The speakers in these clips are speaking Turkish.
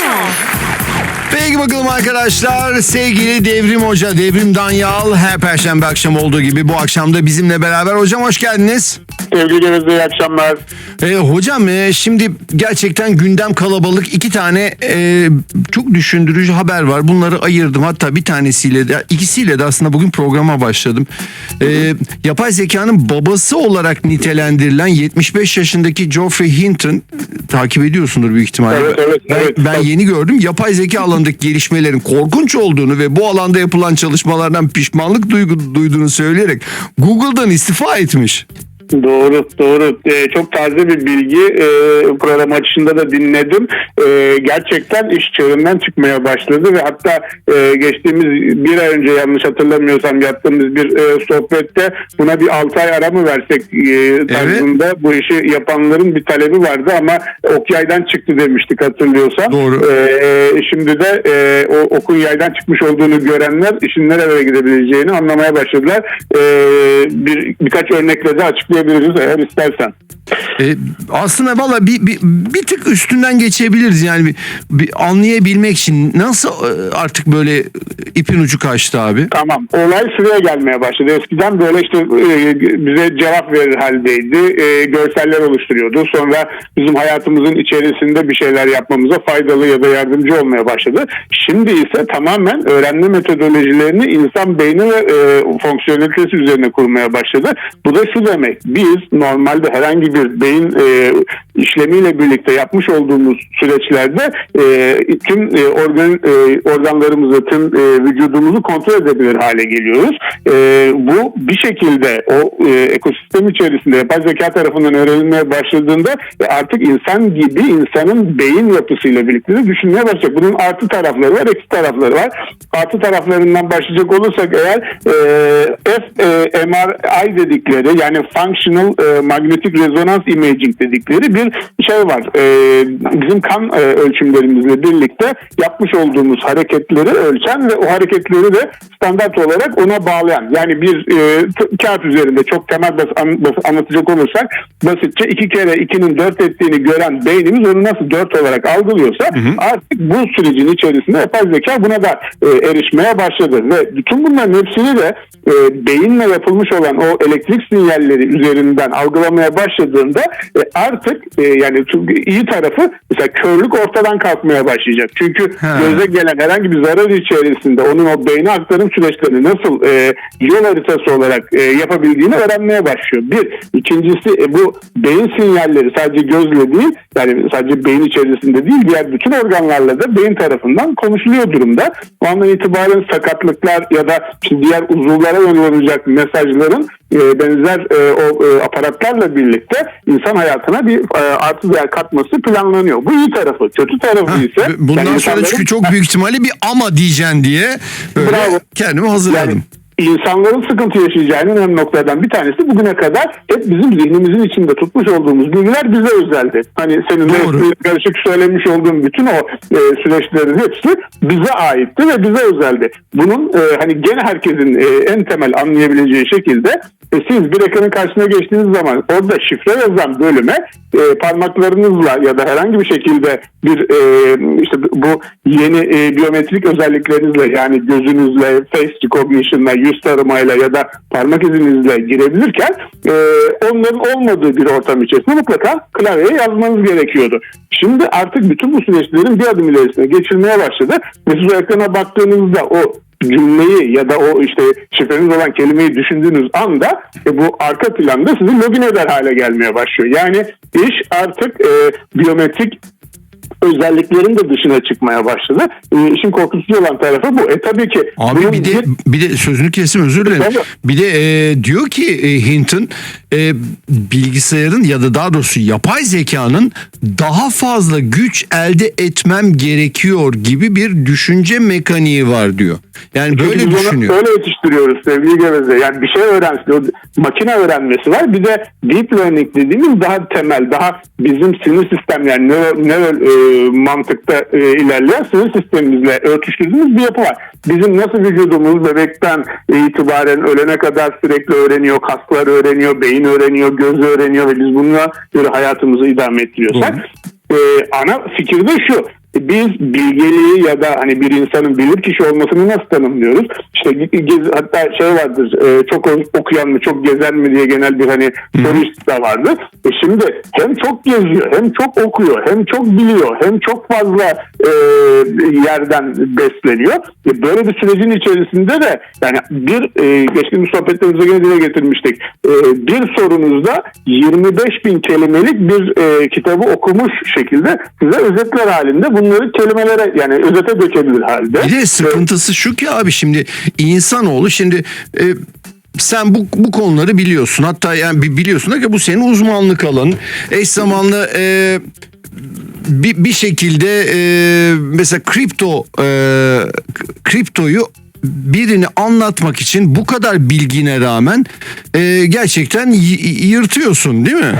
Yeah. Peki bakalım arkadaşlar sevgili Devrim Hoca, Devrim Danyal her perşembe akşam olduğu gibi bu akşam da bizimle beraber. Hocam hoş geldiniz. Sevgili Gevez'e iyi akşamlar. Ee, hocam e, şimdi gerçekten gündem kalabalık iki tane e, çok düşündürücü haber var. Bunları ayırdım hatta bir tanesiyle de ikisiyle de aslında bugün programa başladım. Ee, yapay zekanın babası olarak nitelendirilen 75 yaşındaki Geoffrey Hinton takip ediyorsundur büyük ihtimalle. Evet, evet, ben, evet. ben yeni gördüm. Yapay zeka alanındaki gelişmelerin korkunç olduğunu ve bu alanda yapılan çalışmalardan pişmanlık duyduğunu söyleyerek Google'dan istifa etmiş. Doğru, doğru. Ee, çok taze bir bilgi. Ee, program açısında da dinledim. Ee, gerçekten iş çığırından çıkmaya başladı ve hatta e, geçtiğimiz bir ay önce yanlış hatırlamıyorsam yaptığımız bir e, sohbette buna bir 6 ay ara mı versek e, tarzında bu işi yapanların bir talebi vardı ama ok yaydan çıktı demiştik hatırlıyorsan. Doğru. Ee, şimdi de e, o okun yaydan çıkmış olduğunu görenler işin nerelere gidebileceğini anlamaya başladılar. Ee, bir birkaç örnekle de açıklayabiliriz eğer istersen. E, aslında valla bir, bir, bir tık üstünden geçebiliriz yani bir, bir anlayabilmek için nasıl e, artık böyle ipin ucu kaçtı abi? Tamam. Olay şuraya gelmeye başladı. Eskiden böyle işte e, bize cevap verir haldeydi. E, görseller oluşturuyordu. Sonra bizim hayatımızın içerisinde bir şeyler yapmamıza faydalı ya da yardımcı olmaya başladı. Şimdi ise tamamen öğrenme metodolojilerini insan beyni ve e, fonksiyonelitesi üzerine kurmaya başladı. Bu da şu demek. Biz normalde herhangi bir beyin e, işlemiyle birlikte yapmış olduğumuz süreçlerde e, tüm e, organ e, organlarımızı, tüm e, vücudumuzu kontrol edebilir hale geliyoruz. E, bu bir şekilde o e, ekosistem içerisinde yapay zeka tarafından öğrenilmeye başladığında e, artık insan gibi insanın beyin yapısıyla birlikte de düşünmeye başlayacak. Bunun artı tarafları var, eksi tarafları var. Artı taraflarından başlayacak olursak eğer e, fMRI dedikleri yani Functional e, Magnetic Resonance Imaging dedikleri bir şey var. E, bizim kan e, ölçümlerimizle birlikte yapmış olduğumuz hareketleri ölçen ve o hareketleri de standart olarak ona bağlayan. Yani bir e, kağıt üzerinde çok temel bas, an, bas- anlatacak olursak basitçe iki kere ikinin dört ettiğini gören beynimiz onu nasıl dört olarak algılıyorsa artık bu sürecin içerisinde yapay zeka buna da e, erişmeye başladı ve bütün bunların hepsini de e, beyinle yapılmış olan o elektrik sinyalleri üzerinden algılamaya başladığında e, artık e, yani iyi tarafı mesela körlük ortadan kalkmaya başlayacak. Çünkü Ha. göze gelen herhangi bir zarar içerisinde onun o beyne aktarım süreçlerini nasıl e, yol haritası olarak e, yapabildiğini öğrenmeye başlıyor. Bir. ikincisi e, bu beyin sinyalleri sadece gözle değil yani sadece beyin içerisinde değil diğer bütün organlarla da beyin tarafından konuşuluyor durumda. O andan itibaren sakatlıklar ya da diğer uzuvlara yollanacak mesajların benzer e, o e, aparatlarla birlikte insan hayatına bir e, artı değer katması planlanıyor. Bu iyi tarafı. Kötü tarafı ise Bundan yani sonra insanların- çünkü çok büyük ihtimalle bir ama diyeceksin diye böyle Bravo. kendimi hazırladım. Yani insanların sıkıntı yaşayacağı en önemli noktalardan bir tanesi bugüne kadar hep bizim zihnimizin içinde tutmuş olduğumuz bilgiler bize özeldi. Hani senin de karışık söylemiş olduğun bütün o e, süreçlerin hepsi bize aitti ve bize özeldi. Bunun e, hani gene herkesin e, en temel anlayabileceği şekilde e, siz bir ekranın karşısına geçtiğiniz zaman orada şifre yazan bölüme e, parmaklarınızla ya da herhangi bir şekilde bir e, işte bu yeni e, biyometrik özelliklerinizle yani gözünüzle, face recognition'la, yüz taramayla ya da parmak izinizle girebilirken e, onların olmadığı bir ortam içerisinde mutlaka klavyeye yazmanız gerekiyordu. Şimdi artık bütün bu süreçlerin bir adım ilerisine geçilmeye başladı. Ve siz ekrana baktığınızda o cümleyi ya da o işte şifreniz olan kelimeyi düşündüğünüz anda e, bu arka planda sizi login eder hale gelmeye başlıyor. Yani iş artık e, biyometrik özelliklerin de dışına çıkmaya başladı. E, işin korkutucu olan tarafı bu. E tabii ki Abi bir de bir de sözünü kesim özür dilerim. Tabii. Bir de e, diyor ki e, Hinton e, bilgisayarın ya da daha doğrusu yapay zekanın daha fazla güç elde etmem gerekiyor gibi bir düşünce mekaniği var diyor. Yani Çünkü böyle düşünüyor. Öyle yetiştiriyoruz sevgili Geveze. Yani bir şey öğrensin. Makine öğrenmesi var. Bir de deep learning dediğimiz daha temel, daha bizim sinir sistem yani nöro, nöro e, mantıkta e, ilerleyen sinir sistemimizle örtüştürdüğümüz bir yapı var. Bizim nasıl vücudumuz bebekten itibaren ölene kadar sürekli öğreniyor, kaslar öğreniyor, beyin öğreniyor, göz öğreniyor ve biz bununla göre hayatımızı idame ettiriyorsak. Ee, ana fikir de şu. Biz bilgeliği ya da hani bir insanın bilir kişi olmasını nasıl tanımlıyoruz? İşte gez- hatta şey vardır e, çok okuyan mı çok gezen mi diye genel bir hani soru da vardı. E şimdi hem çok geziyor hem çok okuyor hem çok biliyor hem çok fazla e, yerden besleniyor. E, böyle bir sürecin içerisinde de yani bir e, geçtiğimiz sohbetlerimizde gene dile getirmiştik. E, bir sorunuzda 25 bin kelimelik bir e, kitabı okumuş şekilde size özetler halinde bunları kelimelere yani özete dökebilir halde. Bir de sıkıntısı şu ki abi şimdi insanoğlu şimdi e, sen bu, bu konuları biliyorsun. Hatta yani bi- biliyorsun da ki bu senin uzmanlık alanın. Eş zamanlı e, bir, bir şekilde e, mesela kripto e, kriptoyu birini anlatmak için bu kadar bilgine rağmen e, gerçekten yırtıyorsun değil mi?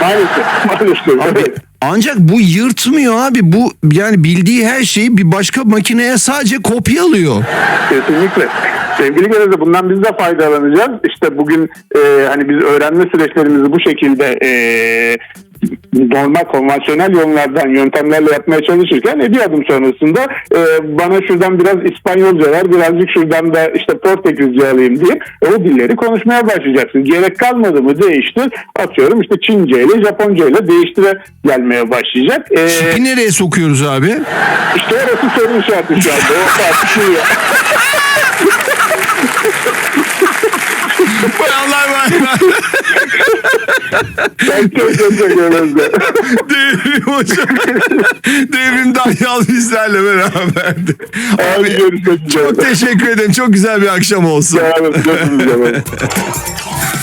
Maalesef, maalesef. evet. Ancak bu yırtmıyor abi. Bu yani bildiği her şeyi bir başka makineye sadece kopyalıyor. Kesinlikle. Sevgili Gözde bundan biz de faydalanacağız. İşte bugün e, hani biz öğrenme süreçlerimizi bu şekilde e, normal konvansiyonel yollardan yöntemlerle yapmaya çalışırken e, bir adım sonrasında e, bana şuradan biraz İspanyolca ver birazcık şuradan da işte Portekizce alayım diye e, o dilleri konuşmaya başlayacaksın. Gerek kalmadı mı değiştir atıyorum işte Çince ile Japonca ile değiştire gelmeye başlayacak. E, Çipi nereye sokuyoruz abi? işte orası soru işareti şu anda. O tartışılıyor. Bayanlar baylar. Ben çok çok çok Gözde. Devrim hocam. Devrim Danyal bizlerle beraberdi. Abi görüşmek üzere. Çok teşekkür ederim. Çok güzel bir akşam olsun. Sağ olun. Görüşmek üzere.